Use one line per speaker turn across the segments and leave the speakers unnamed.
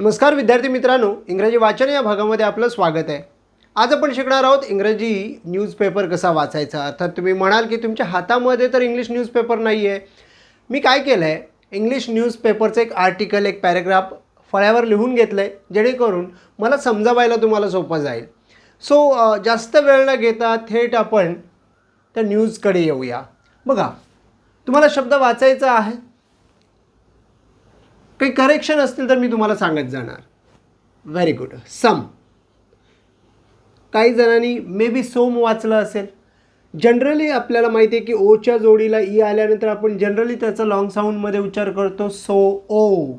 नमस्कार विद्यार्थी मित्रांनो इंग्रजी वाचन या भागामध्ये आपलं स्वागत आहे. आज आपण शिकणार आहोत इंग्रजी न्यूजपेपर कसा वाचायचा? अर्थात तुम्ही म्हणाल की तुमच्या हातामध्ये तर इंग्लिश न्यूजपेपर नाही आहे मी काय केलं आहे इंग्लिश न्यूजपेपरचं एक आर्टिकल एक पॅरेग्राफ फळ्यावर लिहून घेतलं आहे जेणेकरून मला समजावायला तुम्हाला सोपं जाईल. सो जास्त वेळ न घेता थेट आपण त्या न्यूजकडे येऊया. बघा तुम्हाला शब्द वाचायचा आहे? काही करेक्शन असतील तर मी तुम्हाला सांगत जाणार. व्हेरी गुड सम काही जणांनी मे बी सोम वाचलं असेल. जनरली आपल्याला माहिती आहे की ओच्या जोडीला ई आल्यानंतर आपण जनरली त्याचा लाँग साऊंडमध्ये उच्चार करतो. सो ओ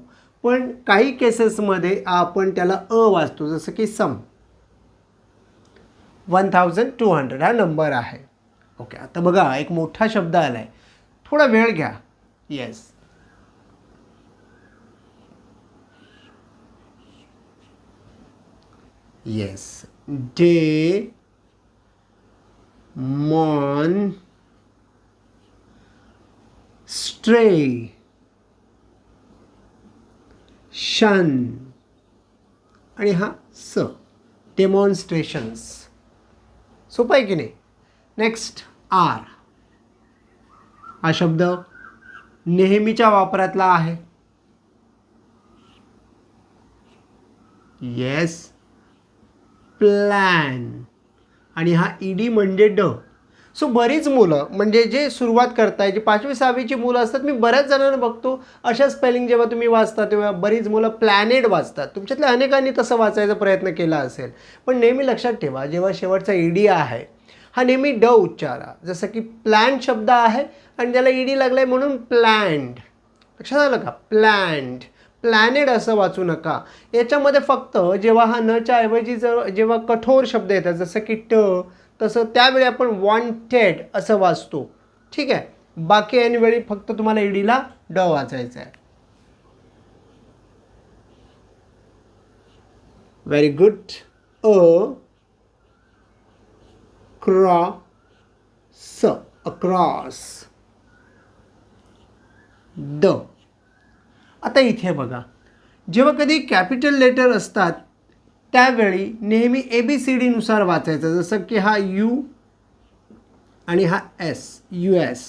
पण काही केसेसमध्ये आपण त्याला अ वाचतो. जसं की some one thousand two hundred हा नंबर आहे. ओके आता बघा एक मोठा शब्द आला आहे थोडा वेळ घ्या. Yes yes demonstration आणि हा स. डेमॉन्स्ट्रेशन्स सोपं आहे की नाही? नेक्स्ट आर हा शब्द नेहमीच्या वापरातला आहे. येस प्लॅन आणि हा ईडी म्हणजे ड सो बरीच मुलं म्हणजे जे सुरुवात करताय जे पाचवी सहावीची मुलं असतात मी बऱ्याच जणांना बघतो अशा स्पेलिंग जेव्हा तुम्ही वाचता तेव्हा बरीच मुलं प्लॅनेड वाचतात. तुमच्यातल्या अनेकांनी तसं वाचायचा प्रयत्न केला असेल. पण नेहमी लक्षात ठेवा जेव्हा शेवटचा ईडी आहे हा नेहमी ड उच्चारा. जसं की प्लॅन शब्द आहे आणि त्याला ईडी लागलाय म्हणून प्लॅन्ड लक्षात आलं का? प्लॅन्ड प्लॅनेड असं वाचू नका. याच्यामध्ये फक्त जेव्हा हा नच्या ऐवजी जर जेव्हा कठोर शब्द येतात जसं की ट तसं त्यावेळी आपण वॉन्टेड असं वाचतो. ठीक आहे? बाकी ऐनवेळी फक्त तुम्हाला ईडीला ड वाचायचं आहे. Very good a cross across the. आता इथे बघा. जेव्हा कधी कॅपिटल लेटर असतात त्यावेळी नेहमी ए बी सी डीनुसार वाचायचं. जसं की हा यू आणि हा एस यू एस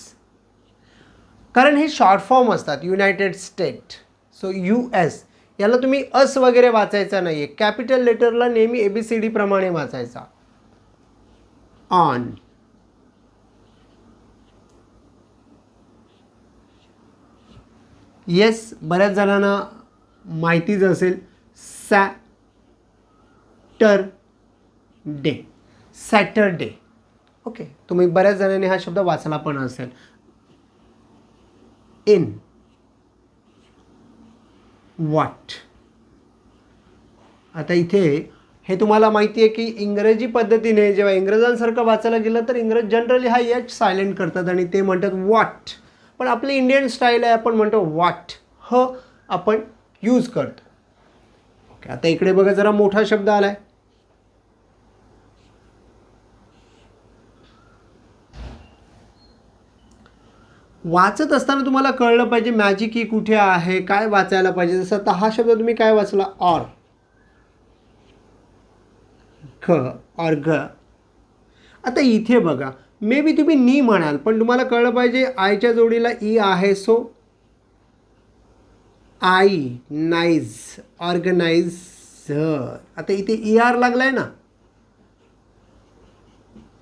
कारण हे शॉर्ट फॉर्म असतात United State so U S याला तुम्ही अस वगैरे वाचायचा नाही आहे कॅपिटल लेटरला नेहमी ए बी सी डीप्रमाणे वाचायचा. ऑन येस बऱ्याच जणांना माहितीच असेल सॅटर डे सॅटरडे ओके तुम्ही बऱ्याच जणांनी हा शब्द वाचला पण असेल. इन वॉट आता इथे हे तुम्हाला माहिती आहे की इंग्रजी पद्धतीने जेव्हा इंग्रजांसारखं वाचायला गेलं तर इंग्रज जनरली हा एच सायलेंट करतात आणि ते म्हणतात वॉट पण आपली इंडियन स्टाईल आहे आपण म्हणतो वाट ह आपण यूज करतो. ओके आता इकडे बघा जरा मोठा शब्द आला आहे वाचत असताना तुम्हाला कळलं पाहिजे मॅजिक ही कुठे आहे काय वाचायला पाहिजे. जसं आता हा शब्द तुम्ही काय वाचला? ऑर ख ऑर ग आता इथे बघा मे बी तुम्ही नी म्हणाल पण तुम्हाला कळलं पाहिजे आयच्या जोडीला ई आहे सो आई नाईज ऑर्गनायझर आता इथे ई आर लागलाय ना?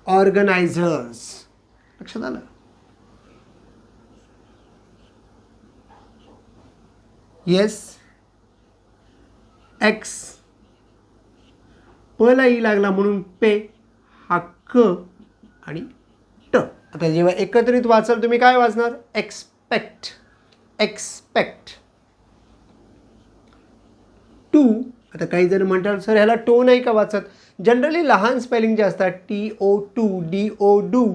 ऑर्गनायझर्स लक्षात आलं? येस एक्स पला ई लागला म्हणून पे हा क आणि आता जेव्हा एकत्रित वाचाल तुम्ही काय वाचणार? एक्सपेक्ट एक्सपेक्ट टू आता काही जण म्हणतात सर ह्याला टो नाही का वाचत? जनरली लहान स्पेलिंग जे असतात T O to D O do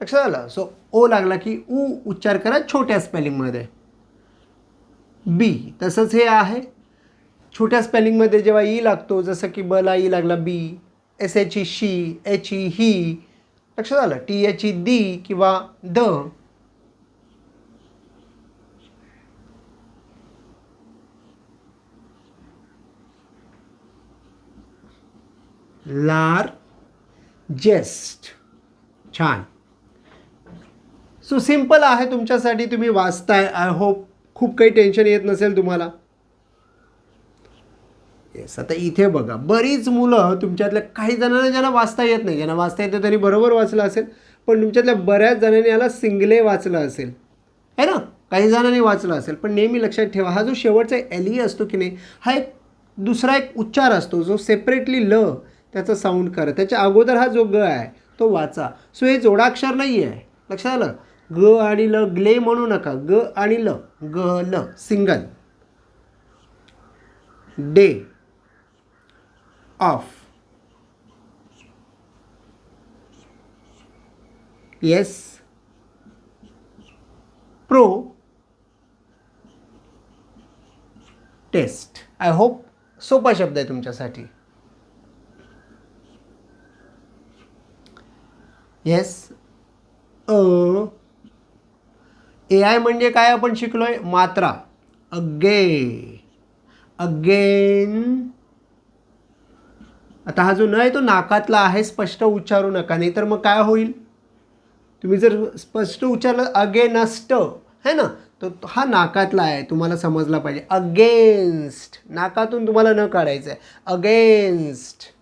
लक्षात आलं? सो ओ लागला की ऊ उच्चार करा छोट्या स्पेलिंगमध्ये बी तसंच हे आहे. छोट्या स्पेलिंगमध्ये जेव्हा ई लागतो जसं की बला ई e लागला B S H E she H E he लक्षात आलं? टी याची दी किंवा द. लार जेस्ट छान. सो सिम्पल आहे तुमच्यासाठी. तुम्ही वाचताय. आय होप खूप काही टेन्शन येत नसेल तुम्हाला. येस आता इथे बघा बरीच मुलं तुमच्यातल्या काही जणांना ज्यांना वाचता येत नाही. ज्यांना वाचता येतं त्यांनी बरोबर वाचलं असेल पण तुमच्यातल्या बऱ्याच जणांनी याला सिंगले वाचलं असेल. है ना? काही जणांनी वाचलं असेल पण नेहमी लक्षात ठेवा हा जो शेवटचा एली असतो की नाही हा एक दुसरा एक उच्चार असतो जो सेपरेटली ल त्याचं साऊंड करा त्याच्या अगोदर हा जो ग आहे तो वाचा. सो हे जोडाक्षर नाही आहे लक्षात आलं? ग आणि ल ग्ले म्हणू नका. ग आणि ल. ग ल. Single. Day. Of yes protest I hope सोपा शब्द आहे तुमच्यासाठी. Yes a. ए आय म्हणजे काय आपण शिकलोय? मात्रा. अगे अगेन आता हा जो न आहे तो नाकातला आहे स्पष्ट उच्चारू नका नाही तर मग काय होईल? तुम्ही जर स्पष्ट उच्चारलं अगेनस्ट है ना? तर हा नाकातला आहे तुम्हाला समजला पाहिजे. अगेन्स्ट नाकातून तुम्हाला न काढायचं आहे. Against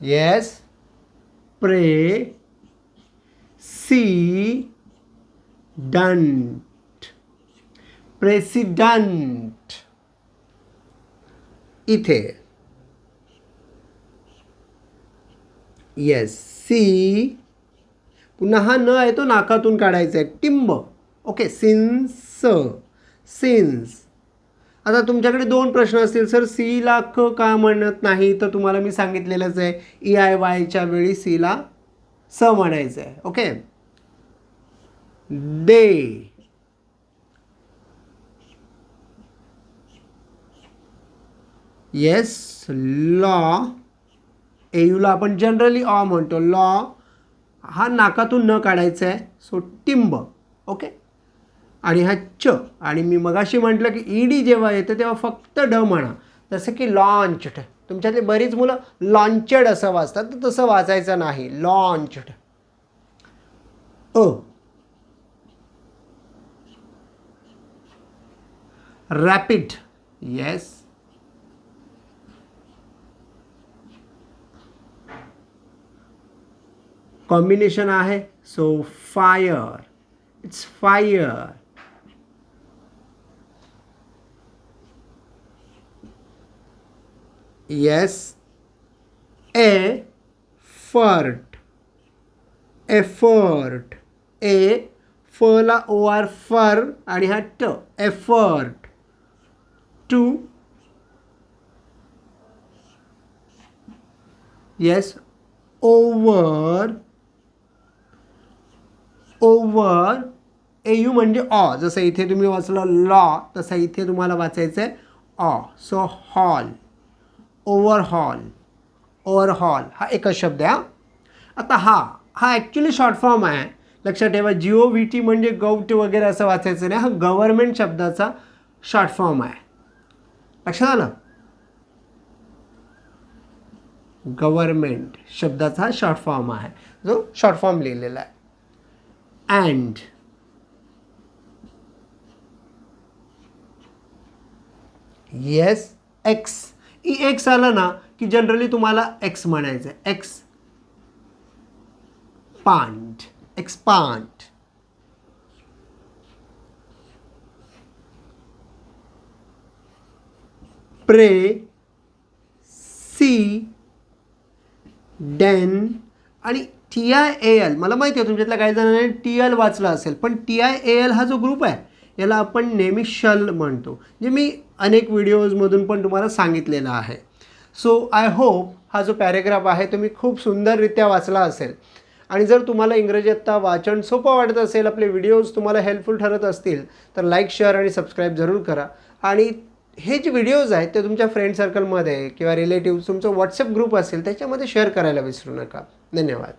yes president president. इथे. Yes C. पुन्हा हा न आहे तो नाकातून काढायचा आहे. टिंब. ओके सिन्स सिन्स आता तुमच्याकडे दोन प्रश्न असतील. सर सीला क का म्हणत नाही? तर तुम्हाला मी सांगितलेलंच आहे. E, ई आय वायच्या वेळी सीला स म्हणायचं आहे ओके डे येस लॉ एयूला आपण जनरली ऑ म्हणतो. लॉ हा नाकातून न काढायचा आहे सो टिंब. ओके आणि हा च. आणि मी मगाशी म्हटलं की ई डी जेव्हा येतं तेव्हा फक्त ड म्हणा. जसं की लॉन्च्ड तुमच्यातली बरीच मुलं लॉन्चड असं वाचतात तर तसं वाचायचं नाही. Launched a. Rapid yes combination आहे. So fire it's fire yes effort effort a फला ओ आर फर आणि हा ट effort to yes over over a you म्हणजे ऑ जसं इथे तुम्ही वाचलं लॉ तसं इथे तुम्हाला वाचायचं आहे ऑ सो हॉल ओव्हरहॉल ओव्हरहॉल हा एकच शब्द आहे आता हा हा ॲक्च्युली शॉर्ट फॉर्म आहे. लक्षात ठेवा जी ओ व्ही टी म्हणजे गौट वगैरे असं वाचायचं नाही. हा गव्हर्मेंट शब्दाचा शॉर्ट फॉर्म आहे. लक्षात आलं? गव्हर्मेंट शब्दाचा हा शॉर्ट फॉर्म आहे. जो शॉर्ट फॉर्म लिहिलेला आहे. And yes X E X आलं ना की जनरली तुम्हाला एक्स म्हणायचं आहे एक्स पांड एक्सपांड प्रे सी डेन आणि टी आय ए एल मला माहिती आहे तुमच्यातल्या काही जणांनी टी एल वाचला असेल पण टी आय ए एल हा जो ग्रुप आहे याला आपण नेहमी शल म्हणतो. जे मी अनेक व्हिडिओजमधून पण तुम्हाला सांगितलेलं आहे. सो आय होप हा जो पॅरेग्राफ आहे तुम्ही खूप सुंदररित्या वाचला असेल. आणि जर तुम्हाला इंग्रजी आत्ता वाचन सोपं वाटत असेल आपले व्हिडिओज तुम्हाला हेल्पफुल ठरत असतील तर लाईक शेअर आणि सबस्क्राईब जरूर करा. आणि हे जे व्हिडिओज आहेत ते तुमच्या फ्रेंड सर्कलमध्ये किंवा रिलेटिव्ह तुमचं व्हॉट्सअप ग्रुप असेल त्याच्यामध्ये शेअर करायला विसरू नका. धन्यवाद.